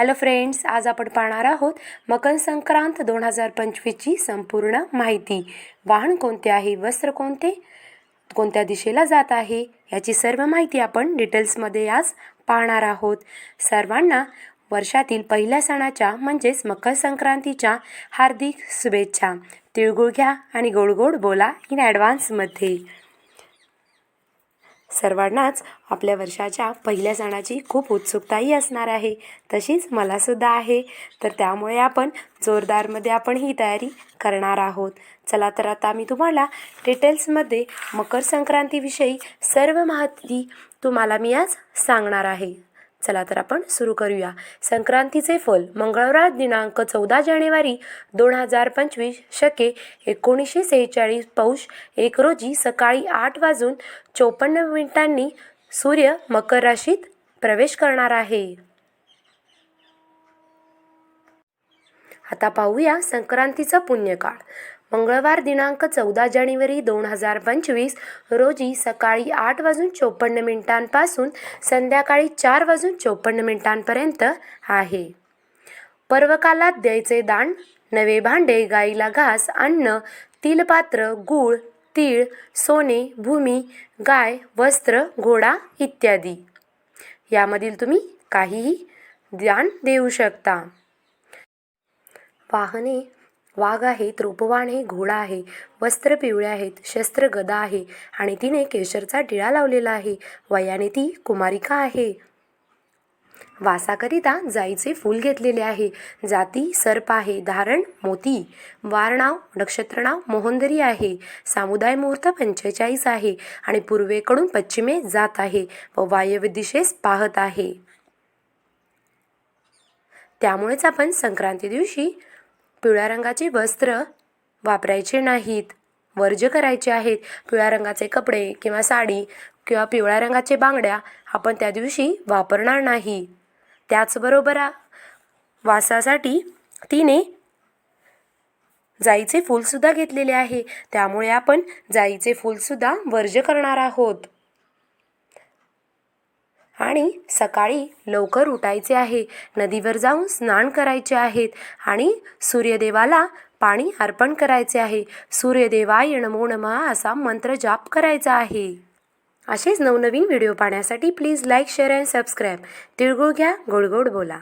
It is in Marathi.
हॅलो फ्रेंड्स आज आपण पाहणार आहोत मकर संक्रांत दोन हजार पंचवीसची संपूर्ण माहिती. वाहन कोणते आहे वस्त्र कोणते कोणत्या दिशेला जात आहे याची सर्व माहिती आपण डिटेल्समध्ये आज पाहणार आहोत. सर्वांना वर्षातील पहिल्या सणाच्या म्हणजेच मकर संक्रांतीच्या हार्दिक शुभेच्छा. तिळगुळ घ्या आणि गोड गोड बोला इन ॲडव्हान्समध्ये सर्वांनाच आपल्या वर्षाच्या पहिल्या सणाची खूप उत्सुकताही असणार आहे. तशीच मलासुद्धा आहे. तर त्यामुळे आपण जोरदारमध्ये आपण ही तयारी करणार आहोत. चला तर आता मी तुम्हाला डिटेल्समध्ये मकर संक्रांतीविषयी सर्व माहिती तुम्हाला मी आज सांगणार आहे. चला तर आपण सुरू करूया. संक्रांतीचे फल मंगळवार दिनांक चौदा जानेवारी दोन हजार पंचवीस शके एकोणीसशे सेहेचाळीस पौष एक रोजी सकाळी आठ वाजून चोपन्न मिनिटांनी सूर्य मकर राशीत प्रवेश करणार आहे. आता पाहूया संक्रांतीचा पुण्यकाळ. मंगळवार दिनांक चौदा जानेवारी दोन हजार पंचवीस रोजी सकाळी आठ वाजून चोपन्न मिनिटांपासून संध्याकाळी चार वाजून चोपन्न मिनिटांपर्यंत आहे. पर्वकालात द्यायचे दान नवे भांडे गाईला घास अन्न तिलपात्र गूळ तीळ सोने भूमी गाय वस्त्र घोडा इत्यादी. यामधील तुम्ही काहीही दान देऊ शकता. वाहने वाघ आहेत रूपवान हे घोडा आहे वस्त्र पिवळे आहेत शस्त्र गदा आहे आणि तिने केशरचा टिळा लावलेला आहे. वयाने ती कुमारिका आहे. वासाकरिता जाईचे फूल घेतलेले आहे. जाती सर्प आहे धारण मोती. वारणाव नक्षत्रनाव मोहंदरी आहे. सामुदाय मुहूर्त पंचेचाळीस आहे आणि पूर्वेकडून पश्चिमे जात आहे व वायव्य दिशेस पाहत आहे. त्यामुळेच आपण संक्रांती दिवशी पिवळ्या रंगाचे वस्त्र वापरायचे नाहीत वर्ज्य करायचे आहेत. पिवळ्या रंगाचे कपडे किंवा साडी किंवा पिवळ्या रंगाचे बांगड्या आपण त्या दिवशी वापरणार नाही. त्याचबरोबर वासासाठी तिने जाईचे फूलसुद्धा घेतलेले आहे. त्यामुळे आपण जाईचे फूलसुद्धा वर्ज करणार आहोत. आणि सकाळी लवकर उठायचे आहे. नदीवर जाऊन स्नान करायचे आहेत आणि सूर्यदेवाला पाणी अर्पण करायचे आहे. सूर्यदेवाय नमो नमः असा मंत्र जाप करायचा आहे. असेच नवनवीन व्हिडिओ पाहण्यासाठी please like share and subscribe तिळगुळ घ्या गोड गोड बोला.